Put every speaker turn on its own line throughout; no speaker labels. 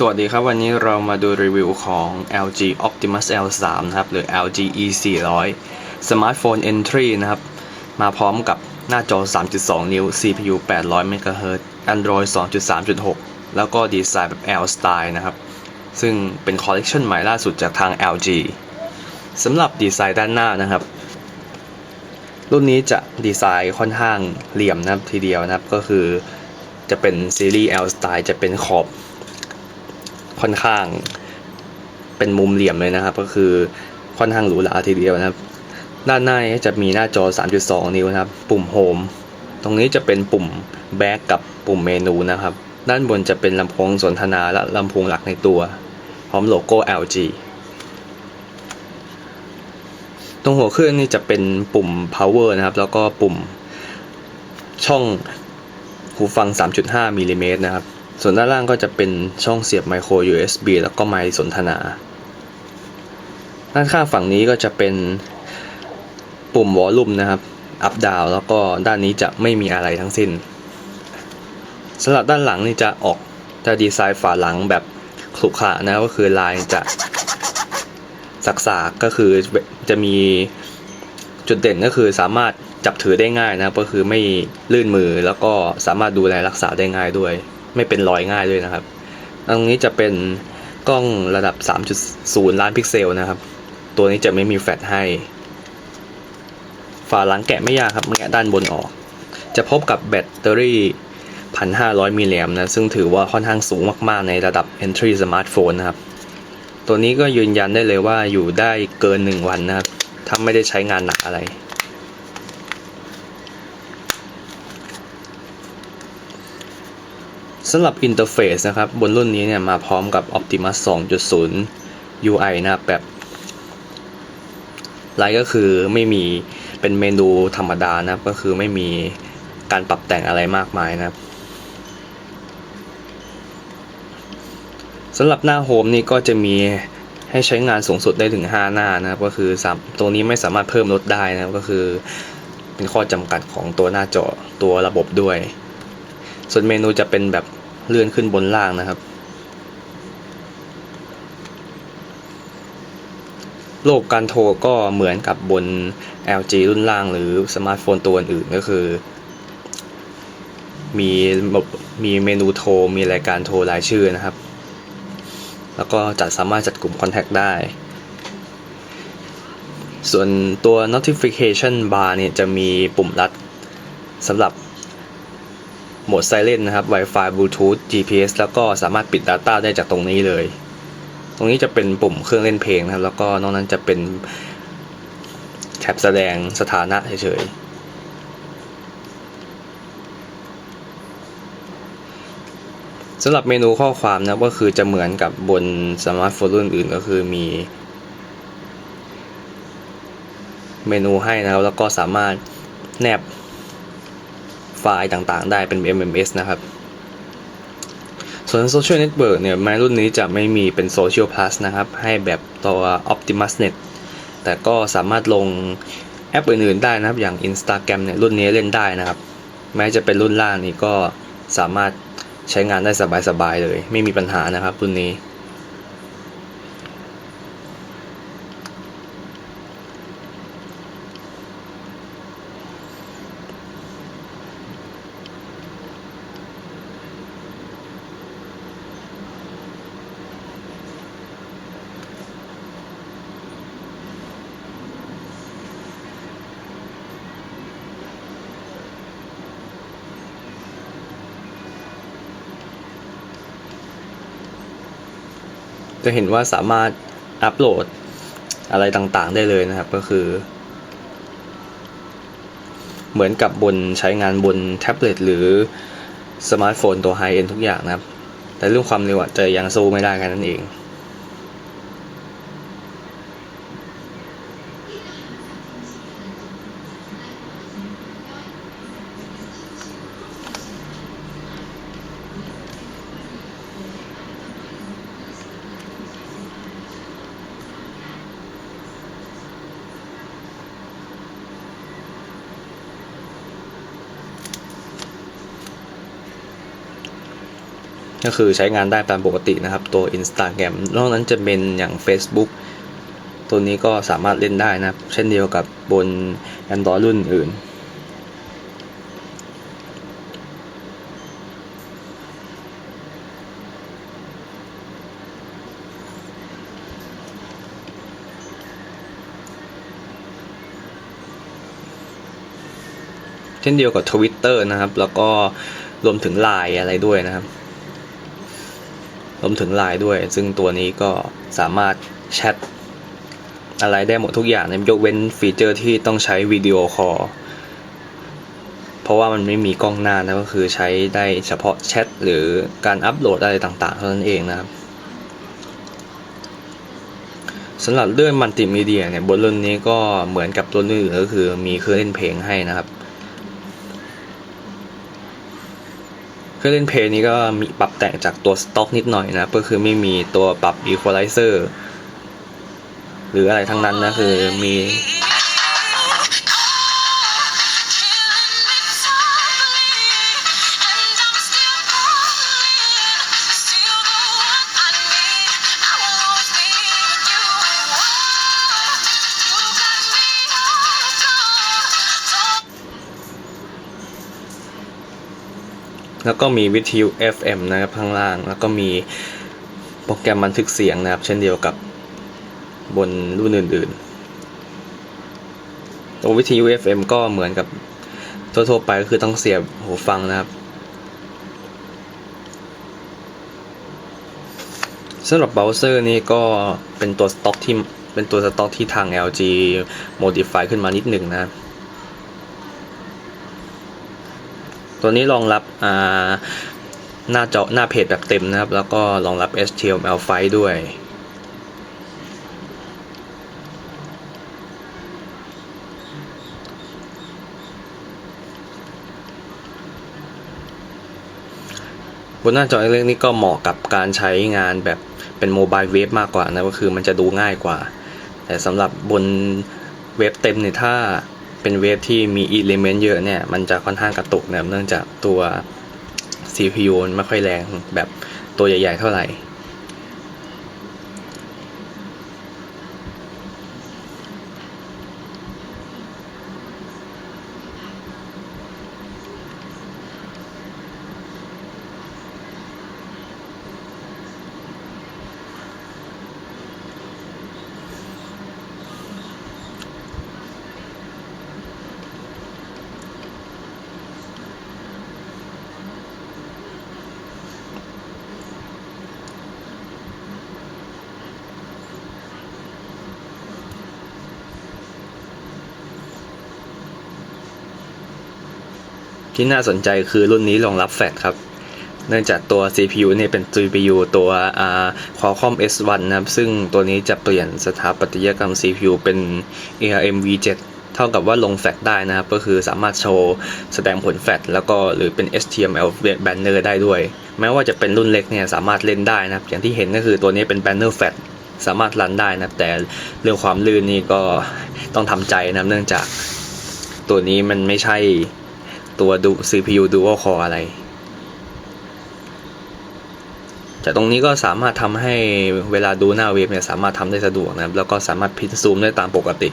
สวัสดีครับ วันนี้เรามาดูรีวิวของ LG Optimus L3 นะครับ หรือ LG E 400 Smartphone Entry นะครับ มาพร้อมกับหน้าจอ 3.2 นิ้ว CPU 800 MHz Android 2.3.6 แล้วก็ดีไซน์แบบ L Style นะครับ ซึ่งเป็นคอลเลกชันใหม่ล่าสุดจากทาง LG สำหรับดีไซน์ด้านหน้านะครับ รุ่นนี้จะดีไซน์ค่อนข้างเหลี่ยมนะครับทีเดียวนะครับ ก็คือจะเป็นซีรีส์ L Style จะเป็นขอบ ค่อนข้างเป็นมุมเหลี่ยมเลยนะครับ ก็คือค่อนข้างหรูหราทีเดียวนะครับ ด้านหน้าจะมีหน้าจอ 3.2 นิ้วนะครับ ปุ่มโฮมตรงนี้จะเป็นปุ่มแบ็กกับปุ่มเมนูนะครับ ด้านบนจะเป็นลำโพงสนทนาและลำโพงหลักในตัว พร้อมโลโก้ LG ตรงหัวเครื่องนี่จะเป็นปุ่ม power นะครับ แล้วก็ปุ่มช่องหูฟัง 3.5มิลลิเมตรนะครับ ส่วนด้านล่างก็จะเป็นช่องเสียบไมโคร USB แล้วก็ไมค์สนทนา ด้านข้างฝั่งนี้ก็จะเป็นปุ่มวอลลุ่มนะครับ อัพดาวแล้วก็ด้านนี้จะไม่มีอะไรทั้งสิ้นสำหรับด้านหลังนี่จะออกจะดีไซน์ฝาหลังแบบขรุขระนะก็คือลายจะสักๆกก็คือจะมีจุดเด่นก็คือสามารถจับถือได้ง่ายนะก็คือไม่ลื่นมือแล้วก็สามารถดูแลรักษาได้ง่ายด้วย ไม่เป็นรอยง่ายด้วยนะครับ ตรงนี้จะเป็นกล้องระดับ 3.0 ล้านพิกเซลนะครับ ตัวนี้จะไม่มีแฟลชให้ ฝาหลังแกะไม่ยากครับแงะด้านบนออก จะพบกับแบตเตอรี่ 1,500 มิลลิแอมป์นะ ซึ่งถือว่าค่อนข้างสูงมากๆในระดับ entry smartphone นะครับ ตัวนี้ก็ยืนยันได้เลยว่าอยู่ได้เกิน 1 วันนะครับ ถ้าไม่ได้ใช้งานหนักอะไร สำหรับอินเทอร์เฟซนะครับ บนรุ่นนี้เนี่ยมาพร้อมกับ Optimus 2.0 UI นะครับแบบไลท์ก็คือไม่มีเป็นเมนูธรรมดานะครับ ก็คือไม่มีการปรับแต่งอะไรมากมายนะครับสำหรับหน้าโฮมนี่ก็จะมีให้ใช้งานสูงสุดได้ถึง 5 หน้านะครับ ก็คือตรงนี้ไม่สามารถเพิ่มลดได้นะครับ ก็คือเป็นข้อจำกัดของตัวหน้าจอตัวระบบด้วย ส่วนเมนูจะเป็นแบบ เลื่อนขึ้นบนล่างนะครับ โลกการโทรก็เหมือนกับบน LG รุ่นล่างหรือสมาร์ทโฟนตัวอื่นก็คือ มีมีเมนูโทร มีรายการโทรรายชื่อนะครับ แล้วก็จัดสามารถจัดกลุ่ม Contact ได้ ส่วนตัว notification bar เนี่ยจะมีปุ่มลัดสำหรับ โหมด Silent นะครับ Wi-Fi Bluetooth GPS แล้วก็สามารถปิด Data ได้จากตรงนี้เลย ตรงนี้จะเป็นปุ่มเครื่องเล่นเพลงนะครับ แล้วก็นอกนั้นจะเป็นแท็บแสดงสถานะเฉยๆสำหรับเมนูข้อความนะก็คือจะเหมือนกับบนสมาร์ทโฟนรุ่นอื่นก็คือมี เมนูให้นะครับ แล้วก็สามารถแนบ ล์ต่างๆ ได้เป็น MMS นะครับ ส่วน Social Network เนี่ยแม้รุ่นนี้จะไม่มีเป็น Social Plus นะครับ ให้แบบตัว Optimus Net แต่ก็สามารถลงแอปอื่นๆได้นะครับ อย่าง Instagram เนี่ยรุ่นนี้เล่นได้นะครับ แม้จะเป็นรุ่นล่างนี้ก็สามารถใช้งานได้สบายๆเลย ไม่มีปัญหานะครับรุ่นนี้ จะเห็นว่าสามารถอัปโหลดอะไรต่างๆได้เลยนะครับ ก็คือ เหมือนกับบนใช้งานบนแท็บเล็ตหรือสมาร์ทโฟนตัวไฮเอ็นทุกอย่างนะครับ แต่เรื่องความเร็วจจะยังสู้ไม่ได้แค่นั้นเอง ก็คือใช้งานได้ตามปกตินะครับ ตัว Instagram นอกนั้นจะเป็นอย่าง Facebook ตัวนี้ก็สามารถเล่นได้นะครับ เช่นเดียวกับบน Android รุ่นอื่นเช่นเดียวกับ Twitter นะครับ แล้วก็รวมถึง Line อะไรด้วยนะครับ รวมถึง Line ด้วย ซึ่งตัวนี้ก็สามารถแชทอะไรได้หมดทุกอย่างยกเว้นฟีเจอร์ที่ต้องใช้วิดีโอคอลเพราะว่ามันไม่มีกล้องหน้านะก็คือใช้ได้เฉพาะแชทหรือการอัปโหลดอะไรต่างๆ เท่านั้นเองนะครับสำหรับเรื่องมัลติมีเดียเนี่ยบนรุ่นนี้ก็เหมือนกับตัวอื่นก็คือมีเครื่องเล่นเพลงให้นะครับ เครื่องเล่นเพลงนี้ก็มีปรับแต่งจากตัวสต็อกนิดหน่อยนะ ก็คือไม่มีตัวปรับอีควอไลเซอร์หรืออะไรทั้งนั้นนะ คือมี แล้วก็มีวิทยุ FM นะครับข้างล่าง แล้วก็มีโปรแกรมบันทึกเสียงนะครับ เช่นเดียวกับบนรุ่นอื่นๆ ตัววิทยุ FM ก็เหมือนกับทั่วๆไปก็คือต้องเสียบหูฟังนะครับสำหรับเบราว์เซอร์นี่ก็เป็นตัวสต็อกที่เป็นตัวสต็อกที่ทาง LG modify ขึ้นมานิดหนึ่งนะครับ ตัวนี้รองรับหน้าจอหน้าเพจแบบเต็มนะครับ แล้วก็รองรับ HTML5 ด้วยบนหน้าจอเล็กๆนี่ก็เหมาะกับการใช้งานแบบเป็นโมบายเวฟมากกว่านะก็คือมันจะดูง่ายกว่า แต่สำหรับบนเว็บเต็มเนี่ยถ้า เป็นเว็บที่มีอิเลเมนต์เยอะเนี่ย มันจะค่อนข้างกระตุกนะเนื่องจากตัว CPU มันไม่ค่อยแรงแบบตัวใหญ่ ๆ เท่าไหร่ ที่น่าสนใจคือรุ่นนี้รองรับแฟลชครับ เนื่องจากตัว CPU เนี่ยเป็น GPU ตัว Qualcomm S1 นะครับซึ่งตัวนี้จะเปลี่ยนสถาปัตยกรรม CPU เป็น ARM V7 เท่ากับว่าลงแฟลชได้นะครับ ก็คือสามารถโชว์แสดงผลแฟลชแล้วก็หรือเป็น HTML banner ได้ด้วย แม้ว่าจะเป็นรุ่นเล็กเนี่ยสามารถเล่นได้นะครับ อย่างที่เห็นก็คือตัวนี้เป็น banner flat สามารถรันได้นะแต่เรื่องความลื่นนี่ก็ต้องทำใจนะเนื่องจากตัวนี้มันไม่ใช่ ตัวดู CPU Dual Core อะไร จากตรงนี้ก็สามารถทำให้เวลาดูหน้าเว็บเนี่ยสามารถทำได้สะดวกนะครับ แล้วก็สามารถพินซูมได้ตามปกติ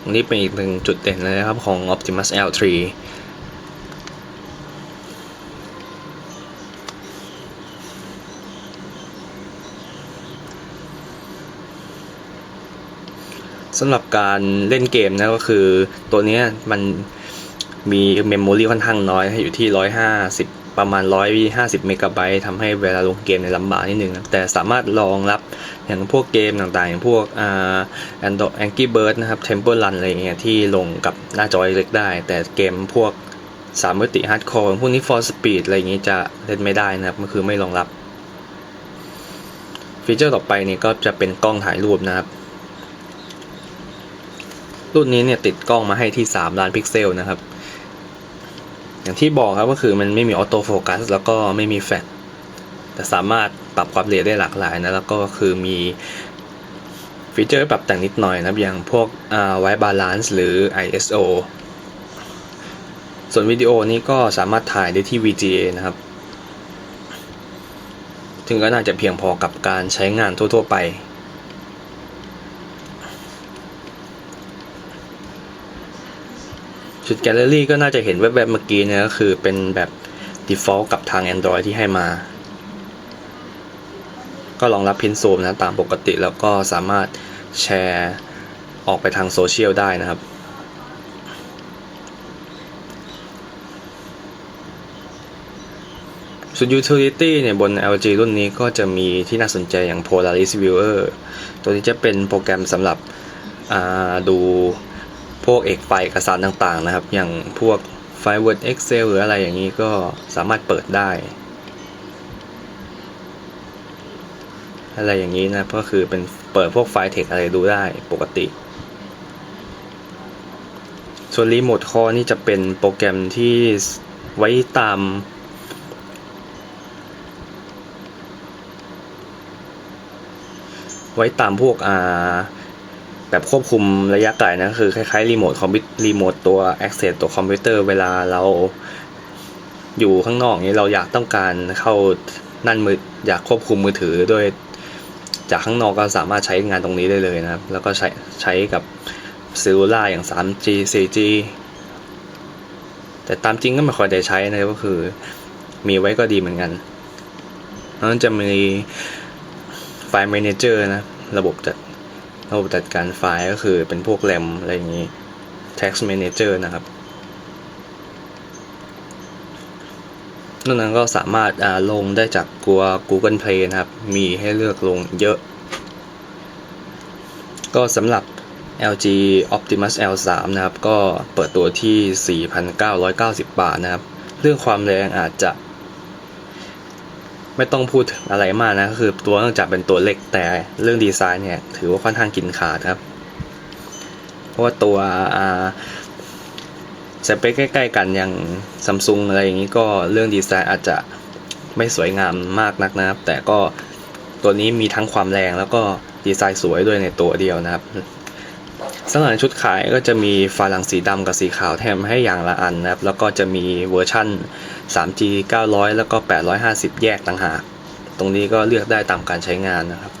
ตรงนี้เป็นอีกหนึ่งจุดเด่นเลยนะครับของ Optimus L3 สำหรับการเล่นเกมนะก็คือตัวนี้มันมีเมมโมรีค่อนข้างน้อยอยู่ที่ 150 ประมาณ 150 เมกะไบต์ทำให้เวลาลงเกมในลำบากนิดนึงนะแต่สามารถรองรับอย่างพวกเกมต่างๆ อย่างพวกอ่าแอนโดแองกี้เบิร์ดนะครับเทมเ e อร์รันอะไรเงี้ยที่ลงกับหน้าจอเล็กได้ แต่เกมพวกสามมิติฮาร์ดคอร์พวกนี้ for speed อะไรอย่างงี้จะเล่นไม่ได้นะครับก็คือไม่รองรับ ฟีเจอร์ต่อไปนี่ก็จะเป็นกล้องถ่ายรูปนะครับ รุ่นนี้เนี่ยติดกล้องมาให้ที่ 3 ล้านพิกเซลนะครับ อย่างที่บอกครับก็คือมันไม่มีออโต้โฟกัสแล้วก็ไม่มีแฟลชแต่สามารถปรับความละเอียดได้หลากหลายนะ แล้วก็คือมีฟีเจอร์ปรับแต่งนิดหน่อยนะครับ อย่างพวกไวบาลานซ์หรือ ISO ส่วนวิดีโอนี้ก็สามารถถ่ายได้ที่ VGA นะครับถึงก็น่าจะเพียงพอกับการใช้งานทั่ว ๆ ไป ชุดแกลเลอรี่ก็น่าจะเห็นแวบๆเมื่อกี้เนี่ยก็คือเป็นแบบ default กับทาง Android ที่ให้มา ก็รองรับพินซูมนะตามปกติแล้วก็สามารถแชร์ออกไปทางโซเชียลได้นะครับ ส่วน Utility เนี่ยบน LG รุ่นนี้ก็จะมีที่น่าสนใจอย่าง Polaris Viewer ตัวนี้จะเป็นโปรแกรมสำหรับดู พวกเอกไฟล์เอกสารต่างๆนะครับ อย่างพวกไฟล์ Word Excel หรืออะไรอย่างนี้ก็สามารถเปิดได้ อะไรอย่างนี้นะก็คือเป็นเปิดพวกไฟล์เทคอะไรดูได้ปกติ ส่วนรีโมทคอนี่จะเป็นโปรแกรมที่ไว้ตามไว้ตามพวกอ่า แบบควบคุมระยะไกลนะคือคล้ายๆรีโมทคอมพิวรีโมทตัว Access ตัวคอมพิวเตอร์เวลาเราอยู่ข้างนอกนี้เราอยากต้องการเข้านั่นมืออยากควบคุมมือถือโดยจากข้างนอกก็สามารถใช้งานตรงนี้ได้เลยนะครับ แล้วก็ใช้ใช้กับซ e ล l ล่าอย่าง 3G 4G แต่ตามจริงก็ไม่ค่อยได้ใช้นะก็คือมีไว้ก็ดีเหมือนกันแล้วมันจะมีไฟล์ Manager นะ ระบบจัด ระบบจัดการไฟล์ก็คือเป็นพวกแรมอะไรอย่างนี้ Text Manager นะครับนอกนั้นก็สามารถาลงได้จากตัว Google Play นะครับ มีให้เลือกลงเยอะ ก็สำหรับ LG Optimus L3 นะครับ ก็เปิดตัวที่ 4,990 บาทนะครับ เรื่องความแรงอาจจะ ไม่ต้องพูดอะไรมากนะก็คือตัวเนื่องจากเป็นตัวเล็กแต่เรื่องดีไซน์เนี่ยถือว่าค่อนข้างกินขาดครับ เพราะว่าตัวอ่าสเปคใกล้ๆกันอย่างซัมซุงอะไรอย่างนี้ก็เรื่องดีไซน์อาจจะไม่สวยงามมากนักนะครับ แต่ก็ตัวนี้มีทั้งความแรงแล้วก็ดีไซน์สวยด้วยในตัวเดียวนะครับ สำหรับชุดขายก็จะมีฝาหลังสีดำกับสีขาวแถมให้อย่างละอันนะครับ แล้วก็จะมีเวอร์ชั่น 3G 900 แล้วก็ 850 แยกต่างหาก ตรงนี้ก็เลือกได้ตามการใช้งานนะครับ